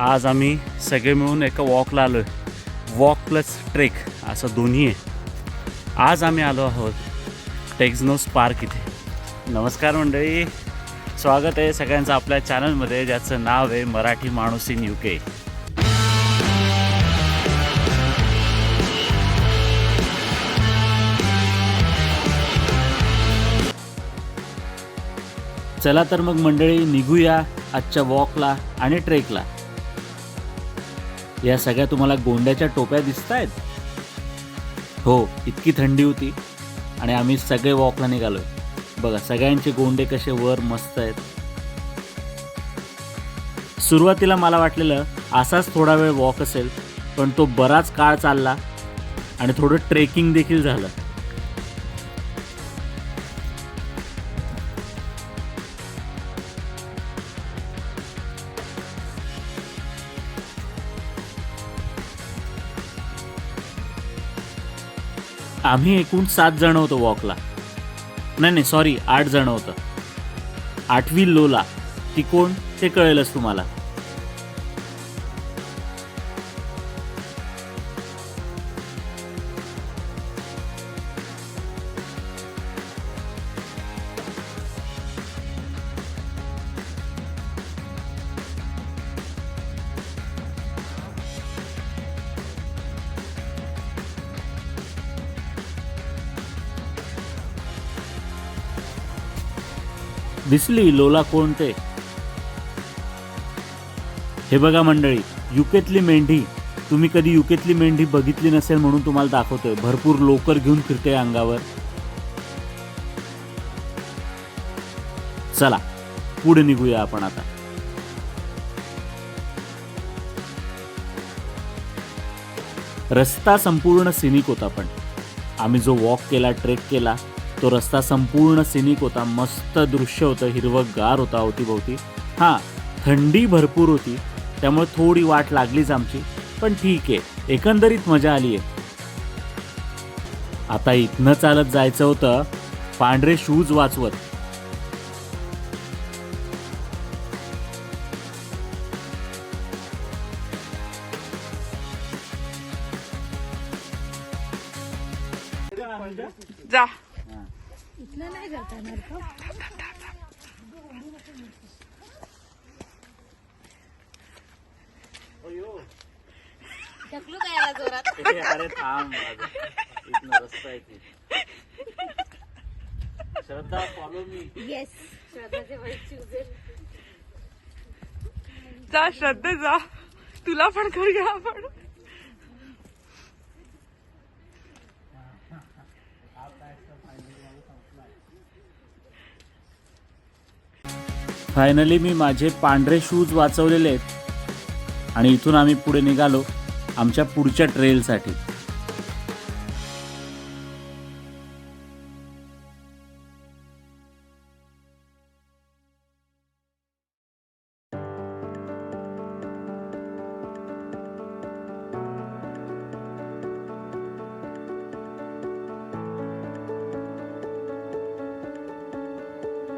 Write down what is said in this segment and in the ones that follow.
आज आम्ही सगळे मिळून एका वॉकला आलो आहे वॉक प्लस ट्रेक असं दोन्ही आहे. आज आम्ही आलो आहोत टेक्झनोस पार्क इथे. नमस्कार मंडळी. स्वागत आहे सगळ्यांचं आपल्या चॅनलमध्ये ज्याचं नाव आहे मराठी माणूस इन यू के चला तर मग मंडळी निघूया आजच्या वॉकला आणि ट्रेकला या सगळ्या तुम्हाला गोंड्याच्या टोप्या दिसत आहेत हो इतकी थंडी होती आणि आम्ही सगळे वॉकला निघालोय. बघा सगळ्यांचे गोंडे कसे वर मस्त आहेत. सुरुवातीला मला वाटलेलं असाच थोडा वेळ वॉक असेल पण तो बराच काळ चालला आणि थोडं ट्रेकिंग देखील झालं. आम्ही एकूण सात जण होतो वॉकला. नाही नाही सॉरी आठ जण होतं. आठवी लोला ती कोण ते कळेलच तुम्हाला. दिसली लोला कोणते? हे बघा मंडळी युकेतली मेंढी. तुम्ही कधी युकेतली मेंढी बघितली नसेल म्हणून तुम्हाला दाखवतोय. भरपूर लोकर घेऊन फिरते अंगावर. चला पुढे निघूया आपण आता. रस्ता संपूर्ण सिनिक होता पण. आम्ही जो वॉक केला ट्रेक केला तो रस्ता संपूर्ण सिनिक होता मस्त दृश्य होतं हिरवंगार होता अवतीभोवती. हां थंडी भरपूर होती त्यामुळे थोडी वाट लागलीच आमची पण ठीक आहे एकंदरीत मजा आली आहे. आता इथनं चालत जायचं होतं पांढरे शूज वाचवत. जा. इथनं नाही जाता येणार का? ढकलू काय याला जोरात? अरे थांब इथनं रस्ता आहे की. श्रद्धा फॉलो मी येस श्रद्धाचे जा श्रद्धा जा. तुला पण करूया आपण. फायनली मी माझे पांढरे शूज वाचवलेले आहेत. आणि इथून आम्ही पुढे निघालो आमच्या पुढच्या ट्रेलसाठी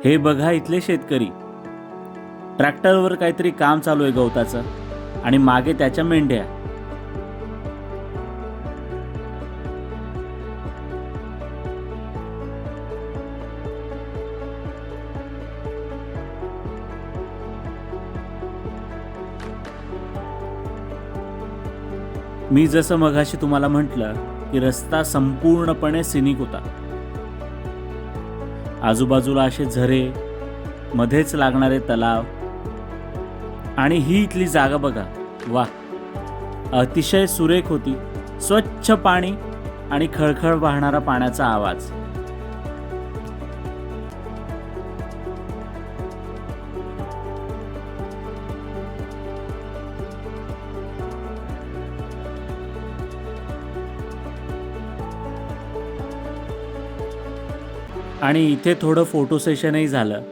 हे बघा इथले शेतकरी. ट्रॅक्टरवर काहीतरी काम चालू आहे गवताचं आणि मागे त्याच्या मेंढ्या मी जसं मघाशी तुम्हाला म्हटलं की रस्ता संपूर्णपणे सिनिक होता. आजूबाजूला असे झरे मध्येच लागणारे तलाव आणि ही इथली जागा बघा. वा. अतिशय सुरेख होती. स्वच्छ पाणी आणि खळखळ वाहणारा पाण्याचा आवाज. आणि इथे थोडं फोटो सेशनही झालं.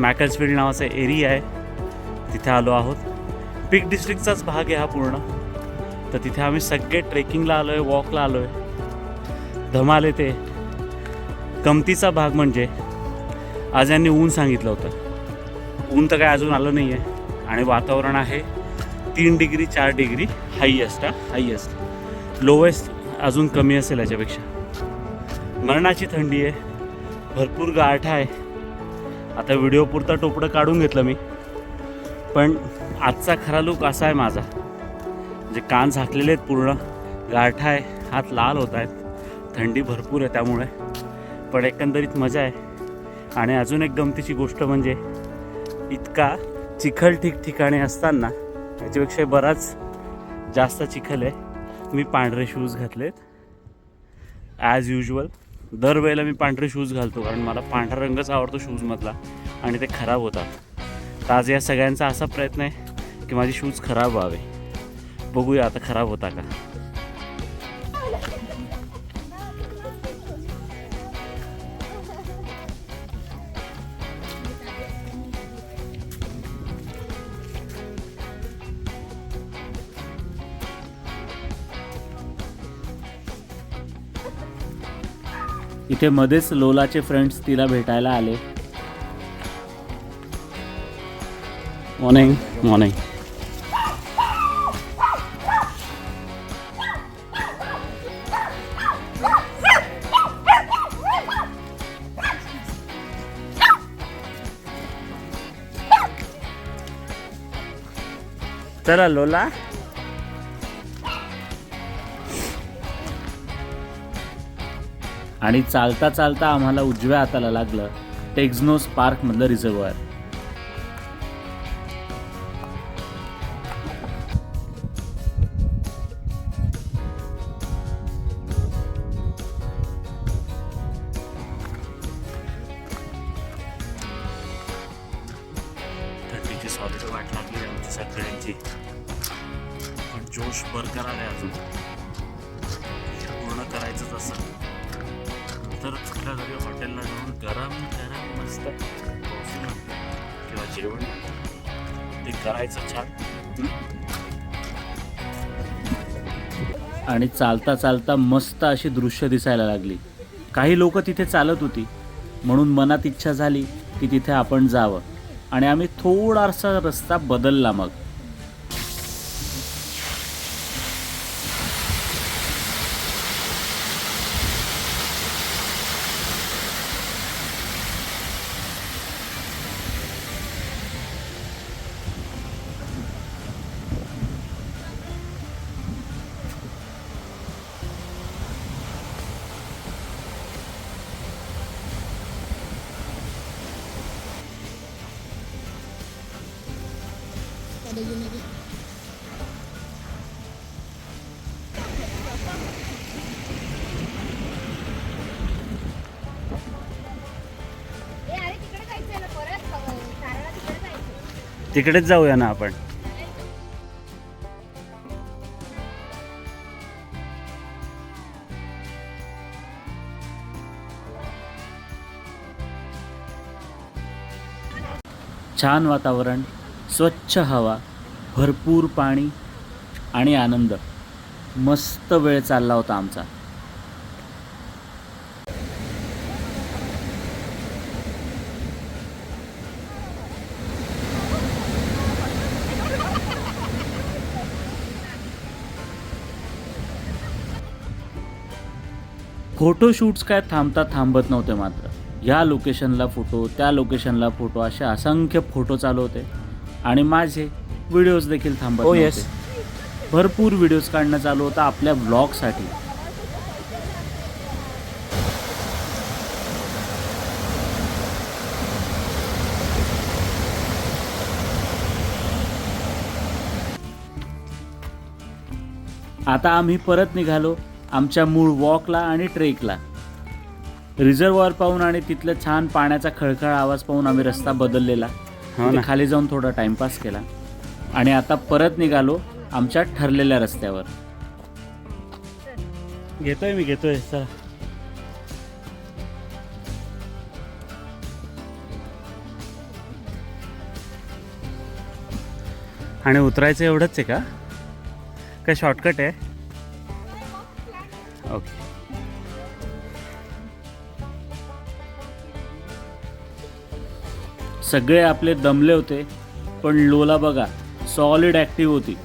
मॅकल्सफील्ड नावाचा एरिया आहे. तिथे आलो आहोत. पीक डिस्ट्रिक्टचाच भाग आहे हा पूर्ण. तर तिथे आम्ही सगळे ट्रेकिंगला आलो आहे वॉकला आलो आहे धमाल येते. कमतीचा भाग म्हणजे आज यांनी ऊन सांगितलं होतं. ऊन तर काय अजून आलं नाही आहे आणि वातावरण आहे तीन डिग्री चार डिग्री हायेस्ट हा लोवेस्ट अजून कमी असेल याच्यापेक्षा. मरणाची थंडी आहे. भरपूर गारठा आहे. आता व्हिडिओ पुरता टोपडं काढून घेतलं मी. पण आजचा खरा लुक असा आहे माझा. म्हणजे कान झाकलेले आहेत पूर्ण गारठा आहे हात लाल होत आहेत थंडी भरपूर आहे त्यामुळे. पण एकंदरीत मजा आहे. आणि अजून एक गमतीची गोष्ट म्हणजे इतका चिखल ठिकठिकाणी असताना याच्यापेक्षा बराच जास्त चिखल आहे. मी पांढरे शूज घातलेत. ॲज युजल दरवेळेला मी पांढरे शूज घालतो कारण मला पांढरा रंगच आवडतो शूजमधला आणि ते खराब होतात. तर आज या सगळ्यांचा असा प्रयत्न आहे की माझे शूज खराब व्हावे. बघूया आता खराब होता का. इथे मध्येच लोलाचे फ्रेंड्स तिला भेटायला आले. मॉर्निंग मॉर्निंग चला लोला. आणि चालता चालता आम्हाला उजव्या हाताला लागलं टेक्झनोस पार्कमधलं रिझर्वॉयर थंडीची सॉलिड वाट लागली आमची सगळ्यांची. पण जोश बरकरार आहे अजून. पूर्ण करायचंच असं तर कुठल्या तरी हॉटेलला जाऊन. गरम गरम मस्त. कॉफी किंवा जेवण. ते करायचं छान. आणि चालता चालता मस्त अशी दृश्य दिसायला लागली. काही लोक तिथे चालत होती. म्हणून मनात इच्छा झाली की तिथे आपण जावं. आणि आम्ही थोडासा रस्ता बदलला मग. ए अरे तिकडे तिकडेच जाऊया ना आपण. छान वातावरण स्वच्छ हवा. भरपूर पाणी आणि आनंद. मस्त वेळ चालला होता आमचा. फोटोशूट्स काय थांबता थांबत नव्हते मात्र. ह्या लोकेशनला फोटो त्या लोकेशनला फोटो असे असंख्य फोटो चालू होते. आणि माझे व्हिडिओज देखील थांबत Oh, नव्हते. yes. भरपूर व्हिडिओज काढणं चालू होतं आपल्या ब्लॉगसाठी. आता आम्ही परत निघालो आमच्या मूळ वॉकला आणि ट्रेकला. रिझर्वॉर पाहून आणि तिथलं छान पाण्याचा खळखळ आवाज पाहून आम्ही रस्ता बदललेला. हो. खाली जाऊन थोडा टाइमपास केला. आणि आता परत निघालो आमच्या ठरलेल्या रस्त्यावर. घेतोय मी घेतोय. सर आणि उतरायचं एवढंच आहे का? काय शॉर्टकट आहे? ओके सगळे आपले दमले होते पण लोला बघा सॉलिड ॲक्टिव्ह होती.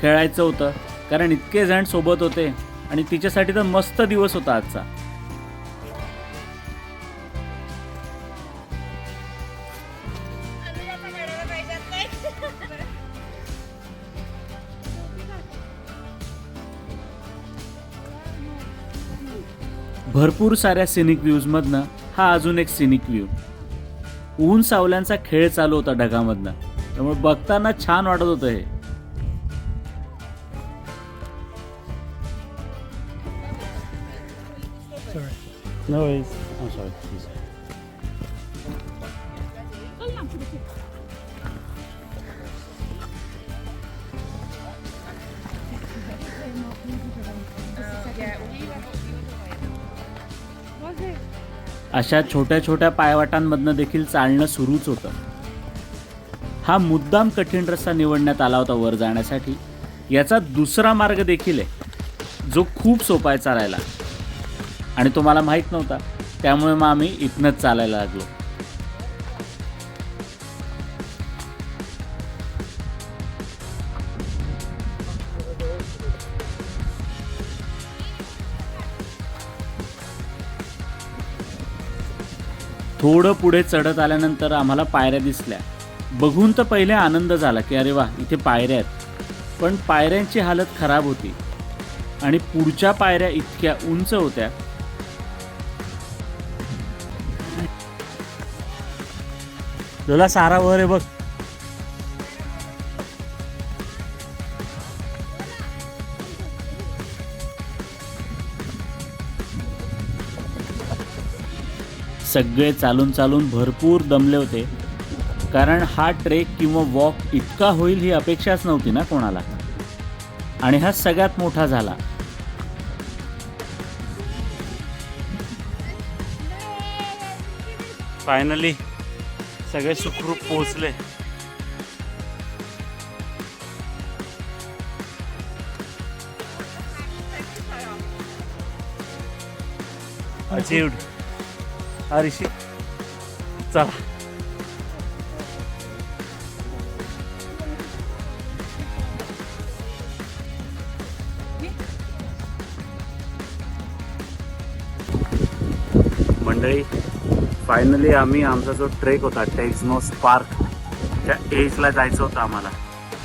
खेळायचं होतं कारण इतके जण सोबत होते आणि तिच्यासाठी तर मस्त दिवस होता आजचा. भरपूर साऱ्या सिनिक व्ह्यूजमधनं हा अजून एक सिनिक व्ह्यू ऊन सावल्यांचा खेळ चालू होता ढगामधनं. त्यामुळे बघताना छान वाटत होतं हे No worries. Oh, sorry. Please. अशा छोट्या छोट्या पायवाटांमधनं देखील चालणं सुरूच होतं हा मुद्दाम कठीण रस्ता निवडण्यात आला होता वर जाण्यासाठी. याचा दुसरा मार्ग देखील आहे. जो खूप सोपा आहे चालायला. आणि तो मला माहीत नव्हता. त्यामुळे मग आम्ही इथनंच चालायला लागलो. थोडं पुढे चढत आल्यानंतर आम्हाला पायऱ्या दिसल्या. बघून तर पहिले आनंद झाला की अरे वा इथे पायऱ्या आहेत. पण पायऱ्यांची हालत खराब होती. आणि पुढच्या पायऱ्या इतक्या उंच होत्या. लोला सारा वर आहे बघ. सगळे चालून चालून भरपूर दमले होते. कारण हा ट्रेक किंवा वॉक इतका होईल ही अपेक्षाच नव्हती ना कोणाला. आणि हा सगळ्यात मोठा झाला. फायनली सगळे सुखरूप पोहोचले. अचीव्ड हा ऋषी चला. मंडळी फायनली आम्ही आमचा जो ट्रेक होता टेक्झनोस पार्क त्या एजला जायचं होतं आम्हाला.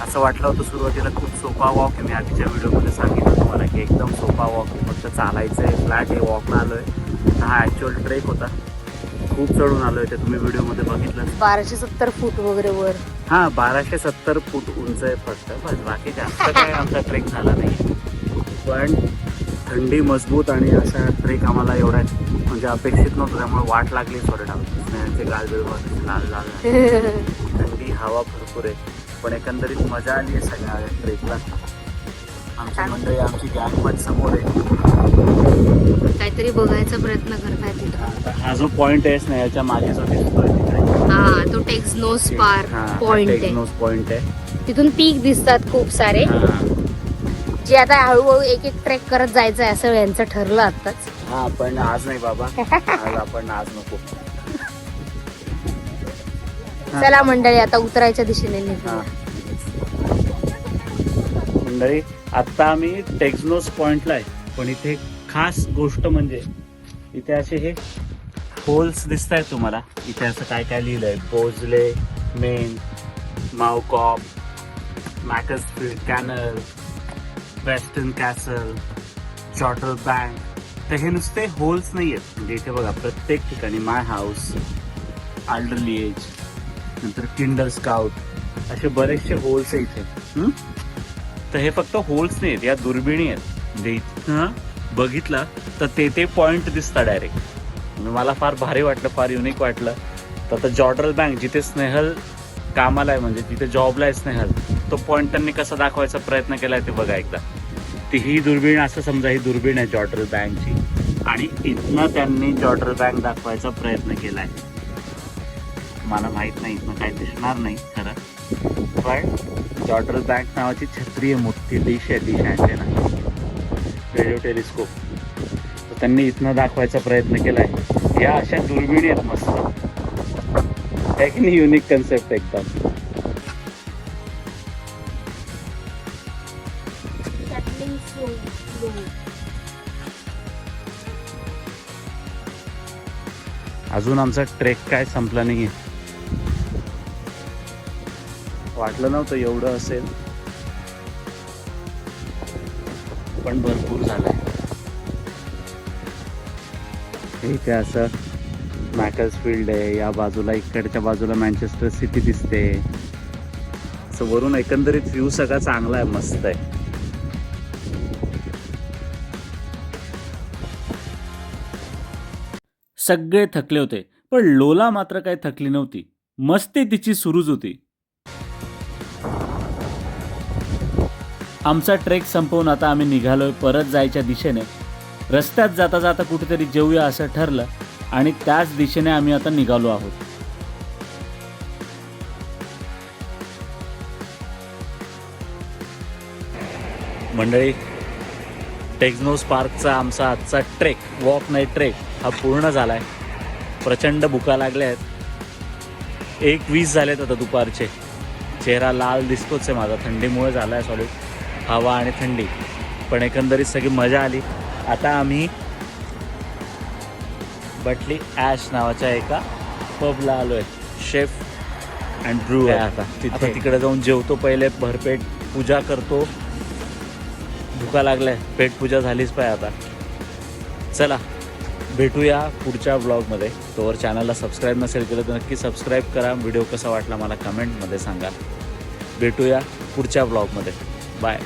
असं वाटलं होतं सुरुवातीला खूप सोपा वॉक आहे. मी आधीच्या व्हिडिओमध्ये सांगितलं तुम्हाला की एकदम सोपा वॉक फक्त चालायचं आहे फ्लॅट आहे वॉकला आलो आहे हा ॲक्च्युअल ट्रेक होता. खूप चढून आलो आहे ते तुम्ही व्हिडिओमध्ये बघितलं बाराशे सत्तर फूट वगैरे वर. हां बाराशे सत्तर फूट उंच आहे फक्त. बस बाकी जास्त काय आमचा ट्रेक झाला नाही. पण थंडी मजबूत आणि असा ट्रेक आम्हाला एवढा म्हणजे अपेक्षित नव्हतं त्यामुळे वाट लागली गालबिल वगैरे लाल लाल. थंडी हवा भरपूर आहे. पण एकंदरीत मजा आली आहे सगळ्या ट्रेकला आमची मंडळी आमची गॅंग पण समोर आहे. काहीतरी बघायचा प्रयत्न करताय तिथं. हा जो पॉइंट आहे स्नेहाच्या मागे जो दिसतोय हा तो टेक्सनो स्पार पॉइंट आहे. पॉइंट आहे. तिथून पीक दिसतात खूप सारे. जे आता हळूहळू एक एक ट्रेक करत जायचं आहे असं यांचं ठरलं आताच हा पण आज नाही बाबा. आज आपण आज नको. चला मंडळी आता उतरायच्या दिशेने निघू. मंडळी आता आम्ही टेक्झनोस पॉइंटला आहे पण इथे खास गोष्ट म्हणजे इथे असे हे होल्स दिसत आहेत तुम्हाला. इथे असं काय काय लिहिलंय? पोजले मेन मावकॉप मॅकस canal western castle charter bank तर हे नुसते होल्स नाही आहेत म्हणजे इथे बघा प्रत्येक ठिकाणी माय हाऊस आल्डरली एज नंतर किंडर स्काउट असे बरेचसे होल्स आहे इथे. तर हे फक्त होल्स नाही आहेत या दुर्बिणी आहेत. म्हणजे इथं बघितलं तर ते ते पॉइंट दिसतात डायरेक्ट मला फार भारी वाटलं फार युनिक वाटलं. तर आता जॉर्डल बँक जिथे स्नेहल कामाला आहे म्हणजे जिथे जॉबला आहे स्नेहल तो पॉइंट त्यांनी कसा दाखवायचा प्रयत्न केलाय ते बघा एकदा. ती ही दुर्बीण असं समजा ही दुर्बीण आहे जॉर्डल बँकची आणि इथनं त्यांनी जॉर्डल बँक दाखवायचा प्रयत्न केलाय. मला माहीत नाही इथनं काय दिसणार नाही खरं. पण डॉटर बँक नावाची छत्री आहे मोठी डिश आहे डिश अँटेना रेडिओ टेलिस्कोप तर त्यांनी इथनं दाखवायचा प्रयत्न केलाय. या अशा दुर्बिणी आहेत मस्त. आहे की नाही युनिक कन्सेप्ट एकदम. अजून आमचा ट्रेक काय संपला नाही वाटलं नव्हतं एवढं असेल. पण भरपूर झालंय. इथे असं. मॅकल्स फील्ड आहे या बाजूला इकडच्या बाजूला मँचेस्टर सिटी दिसते. असं वरून एकंदरीत व्ह्यू सगळा चांगला आहे मस्त आहे. सगळे थकले होते. पण लोला मात्र काही थकली नव्हती. मस्ती तिची सुरूच होती. आमचा ट्रेक संपवून आता आम्ही निघालोय परत जायच्या दिशेने. रस्त्यात जाता जाता कुठेतरी जेऊया असं ठरलं आणि त्याच दिशेने आम्ही आता निघालो आहोत. मंडळी टेक्झनोस पार्कचा आमचा आजचा ट्रेक वॉक नाही ट्रेक हा पूर्ण झाला आहे प्रचंड भुका लागल्या आहेत. एक वीस झालेत आता दुपारचे. चेहरा लाल दिसतोच आहे माझा. थंडीमुळे झाला आहे सॉरी हवा आणि थंडी. पण एकंदरीत सगळी मजा आली. आता आम्ही बटली ॲश नावाच्या एका पबला आलो आहे शेफ अँड ब्रू आहे आता? आता तिकडे जाऊन जेवतो पहिले भरपेट पूजा करतो. भुका लागलाय. पेट पूजा झालीच पाहिजे आता. चला. भेटूया पुढच्या ब्लॉगमध्ये तोवर चॅनलला सबस्क्राईब नसेल केलं तर नक्की सबस्क्राईब करा. व्हिडिओ कसा वाटला मला कमेंटमध्ये सांगा. भेटूया पुढच्या ब्लॉगमध्ये बाय